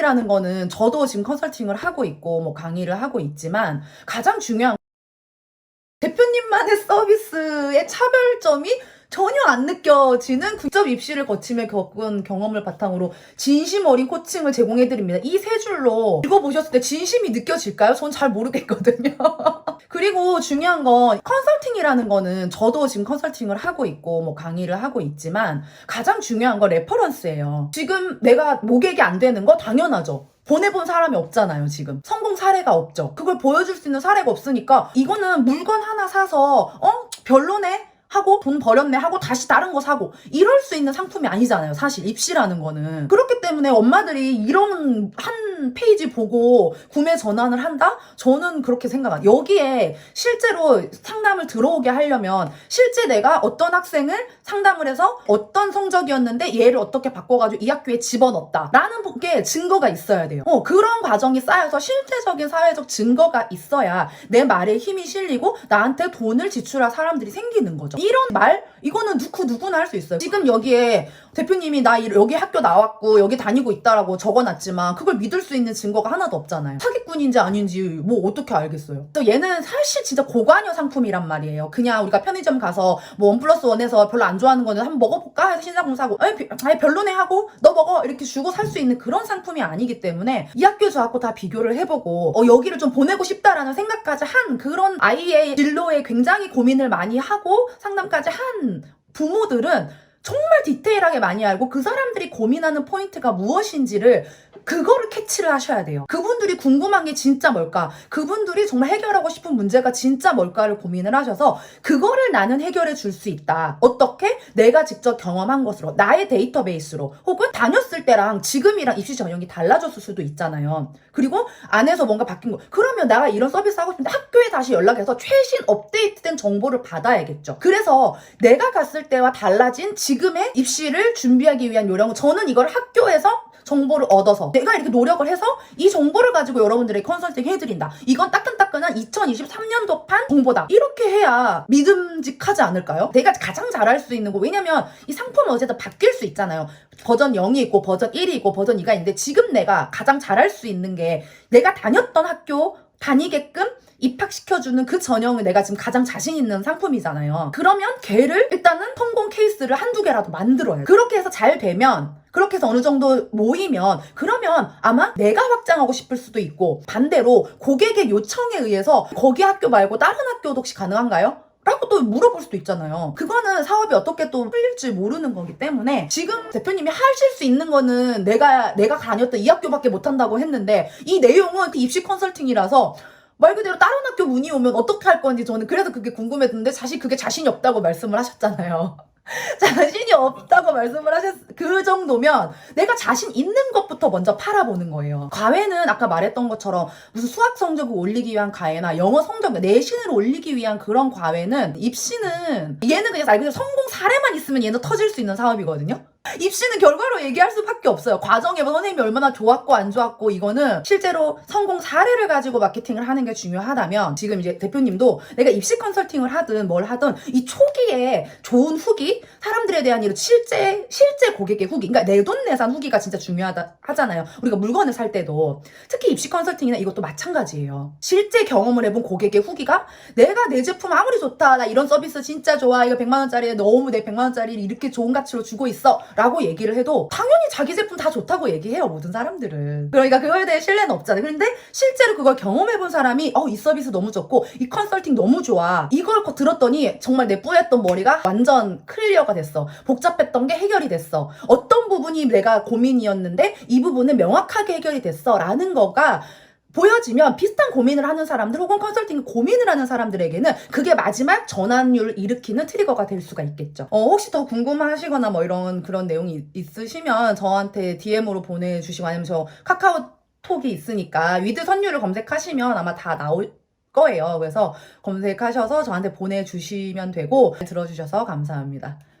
컨설팅이라는 거는 저도 지금 컨설팅을 하고 있고 뭐 강의를 하고 있지만 가장 중요한 대표님만의 서비스의 차별점이 전혀 안 느껴지는 국접 입시를 거치며 겪은 경험을 바탕으로 진심 어린 코칭을 제공해드립니다. 이 세 줄로 읽어보셨을 때 진심이 느껴질까요? 전 잘 모르겠거든요. 그리고 중요한 건 컨설팅이라는 거는 저도 지금 컨설팅을 하고 있고 뭐 강의를 하고 있지만 가장 중요한 건 레퍼런스예요. 지금 내가 모객이 안 되는 거 당연하죠. 보내본 사람이 없잖아요, 지금. 성공 사례가 없죠. 그걸 보여줄 수 있는 사례가 없으니까 이거는 물건 하나 사서 어? 별로네? 하고 돈 버렸네 하고 다시 다른 거 사고. 이럴 수 있는 상품이 아니잖아요 사실. 입시라는 거는. 그렇기 때문에 엄마들이 이런 한 페이지 보고 구매 전환을 한다? 저는 그렇게 생각합니다 여기에 실제로 상담을 들어오게 하려면 실제 내가 어떤 학생을 상담을 해서 어떤 성적이었는데 얘를 어떻게 바꿔가지고 이 학교에 집어넣었다 라는 게 증거가 있어야 돼요 어, 그런 과정이 쌓여서 실제적인 사회적 증거가 있어야 내 말에 힘이 실리고 나한테 돈을 지출할 사람들이 생기는 거죠 이런 말 이거는 누구 누구나 할 수 있어요. 지금 여기에 대표님이 나 이- 여기 학교 나왔고 여기 다니고 있다라고 적어놨지만 그걸 믿을 수 있는 증거가 하나도 없잖아요. 사기꾼인지 아닌지 뭐 어떻게 알겠어요. 또 얘는 사실 진짜 고관여 상품이란 말이에요. 그냥 우리가 편의점 가서 뭐 원 플러스 원에서 별로 안 좋아하는 거는 한번 먹어볼까 해서 신사공 사고 아니 별로네 하고 너 먹어 이렇게 주고 살 수 있는 그런 상품이 아니기 때문에 이 학교 저 학교 다 비교를 해보고 어, 여기를 좀 보내고 싶다라는 생각까지 한 그런 아이의 진로에 굉장히 고민을 많이 하고 상담까지 한 부모들은 정말 디테일하게 많이 알고 그 사람들이 고민하는 포인트가 무엇인지를 그거를 캐치를 하셔야 돼요. 그분들이 궁금한 게 진짜 뭘까? 그분들이 정말 해결하고 싶은 문제가 진짜 뭘까를 고민을 하셔서 그거를 나는 해결해 줄 수 있다. 어떻게? 내가 직접 경험한 것으로 나의 데이터베이스로 혹은 다녔을 때랑 지금이랑 입시 전형이 달라졌을 수도 있잖아요. 그리고 안에서 뭔가 바뀐 거. 그러면 내가 이런 서비스 하고 싶은데 학교에 다시 연락해서 최신 업데이트된 정보를 받아야겠죠. 그래서 내가 갔을 때와 달라진 지 금의 입시를 준비하기 위한 요령, 저는 이걸 학교에서 정보를 얻어서 내가 이렇게 노력을 해서 이 정보를 가지고 여러분들에게 컨설팅 해드린다. 이건 따끈따끈한 2023년도판 정보다. 이렇게 해야 믿음직하지 않을까요? 내가 가장 잘할 수 있는 거. 왜냐면 이 상품은 어쨌든 바뀔 수 있잖아요. 버전 0이 있고 버전 1이 있고 버전 2가 있는데 지금 내가 가장 잘할 수 있는 게 내가 다녔던 학교 다니게끔 입학시켜주는 그 전형을 내가 지금 가장 자신 있는 상품이잖아요. 그러면 걔를 일단은 성공 케이스를 한두 개라도 만들어야 돼. 그렇게 해서 잘 되면 그렇게 해서 어느 정도 모이면 그러면 아마 내가 확장하고 싶을 수도 있고 반대로 고객의 요청에 의해서 거기 학교 말고 다른 학교도 혹시 가능한가요? 라고 또 물어볼 수도 있잖아요. 그거는 사업이 어떻게 또 풀릴지 모르는 거기 때문에 지금 대표님이 하실 수 있는 거는 내가 내가 다녔던 이 학교밖에 못 한다고 했는데 이 내용은 그 입시 컨설팅이라서 말 그대로 다른 학교 문의 오면 어떻게 할 건지 저는 그래서 그게 궁금했는데 사실 그게 자신이 없다고 말씀을 하셨잖아요. 자신이 없다고 말씀을 하셨, 그 정도면 내가 자신 있는 것부터 먼저 팔아보는 거예요. 과외는 아까 말했던 것처럼 무슨 수학 성적을 올리기 위한 과외나 영어 성적, 내신을 올리기 위한 그런 과외는 입시는 얘는 그냥 성공 사례만 있으면 얘는 터질 수 있는 사업이거든요. 입시는 결과로 얘기할 수밖에 없어요. 과정에 뭐 선생님이 얼마나 좋았고 안 좋았고 이거는 실제로 성공 사례를 가지고 마케팅을 하는 게 중요하다면 지금 이제 대표님도 내가 입시 컨설팅을 하든 뭘 하든 이 초기에 좋은 후기 사람들에 대한 이런 실제 실제 고객의 후기 그러니까 내돈내산 후기가 진짜 중요하다 하잖아요. 우리가 물건을 살 때도 특히 입시 컨설팅이나 이것도 마찬가지예요. 실제 경험을 해본 고객의 후기가 내가 내 제품 아무리 좋다 나 이런 서비스 진짜 좋아 이거 100만 원짜리 너무 내 100만 원짜리를 이렇게 좋은 가치로 주고 있어 라고 얘기를 해도 당연히 자기 제품 다 좋다고 얘기해요 모든 사람들은. 그러니까 그거에 대해 신뢰는 없잖아요. 근데 실제로 그걸 경험해본 사람이 어 이 서비스 너무 좋고 이 컨설팅 너무 좋아. 이걸 거- 들었더니 정말 내 뿌였던 머리가 완전 클리어가 됐어. 복잡했던 게 해결이 됐어. 어떤 부분이 내가 고민이었는데 이 부분은 명확하게 해결이 됐어. 라는 거가 보여지면 비슷한 고민을 하는 사람들 혹은 컨설팅 고민을 하는 사람들에게는 그게 마지막 전환율을 일으키는 트리거가 될 수가 있겠죠. 어, 혹시 더 궁금하시거나 뭐 이런 그런 내용이 있으시면 저한테 DM으로 보내주시고 아니면 저 카카오톡이 있으니까 위드 선율을 검색하시면 아마 다 나올 거예요. 그래서 검색하셔서 저한테 보내주시면 되고 들어주셔서 감사합니다.